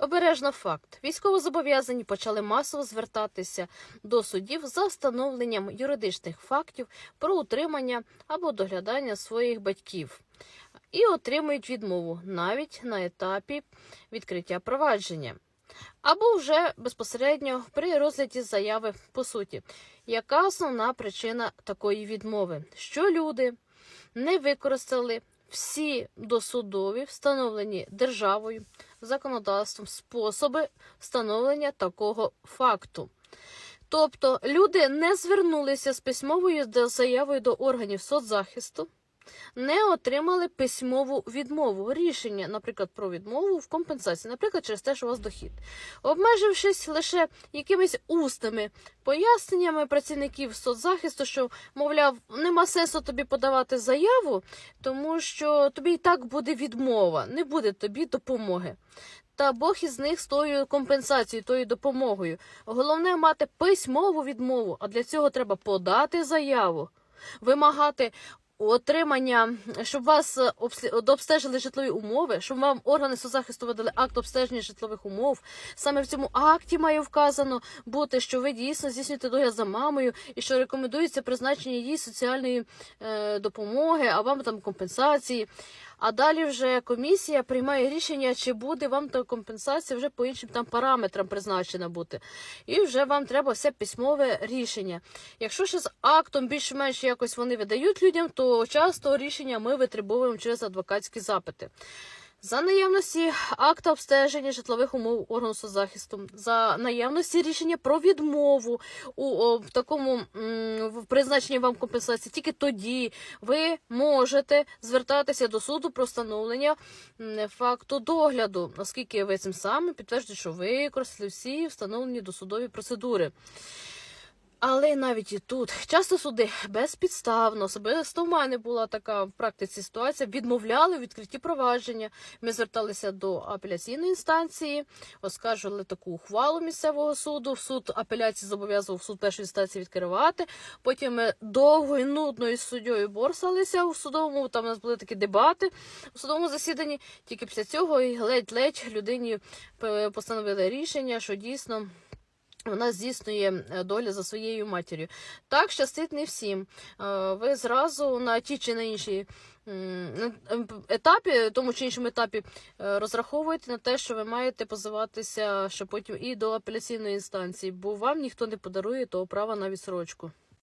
Обережно факт: військовозобов'язані почали масово звертатися до судів за встановленням юридичних фактів про утримання або доглядання своїх батьків. І отримують відмову навіть на етапі відкриття провадження. Або вже безпосередньо при розгляді заяви по суті, яка основна причина такої відмови, що люди не використали? Всі досудові встановлені державою законодавством способи встановлення такого факту. Тобто люди не звернулися з письмовою заявою до органів соцзахисту, не отримали письмову відмову, рішення, наприклад, про відмову в компенсації, наприклад, через те, що у вас дохід, обмежившись лише якимись усними поясненнями працівників соцзахисту, що, мовляв, нема сенсу тобі подавати заяву, тому що тобі і так буде відмова, не буде тобі допомоги. Та Бог із них з тою компенсацією, тою допомогою. Головне мати письмову відмову, а для цього треба подати заяву, вимагати отримання, щоб вас е, обстежили житлові умови, щоб вам органи соцзахисту видали акт обстеження житлових умов. Саме в цьому акті має вказано бути, що ви дійсно здійснюєте догляд за мамою і що рекомендується призначення їй соціальної е, допомоги, а вам там компенсації. А далі вже комісія приймає рішення, чи буде вам та компенсація вже по іншим там параметрам призначена бути. І вже вам треба все письмове рішення. Якщо ще з актом більш-менш якось вони видають людям, то часто рішення ми витребуємо через адвокатські запити. За наявності акта обстеження житлових умов органу соцзахисту, за наявності рішення про відмову у о, в такому в призначенні вам компенсації, тільки тоді ви можете звертатися до суду про встановлення факту догляду, оскільки ви цим самим підтверджуєте, що ви використали всі встановлені досудові процедури. Але навіть і тут часто суди безпідставно, особисто в мене була така в практиці ситуація, відмовляли у відкритті провадження. Ми зверталися до апеляційної інстанції, оскаржували таку ухвалу місцевого суду. Суд апеляції зобов'язував суд першої інстанції відкривати. Потім ми довго і нудно із суддєю борсалися у судовому. Там у нас були такі дебати у судовому засіданні. Тільки після цього і ледь-ледь людині постановили рішення, що дійсно. Вона здійснює е, доля за своєю матір'ю. Так щастить не всім. Е, Ви зразу на ті чи на інші етапі, тому чи іншому етапі, е, розраховуєте на те, що ви маєте позиватися, що потім і до апеляційної інстанції, бо вам ніхто не подарує того права на відсрочку.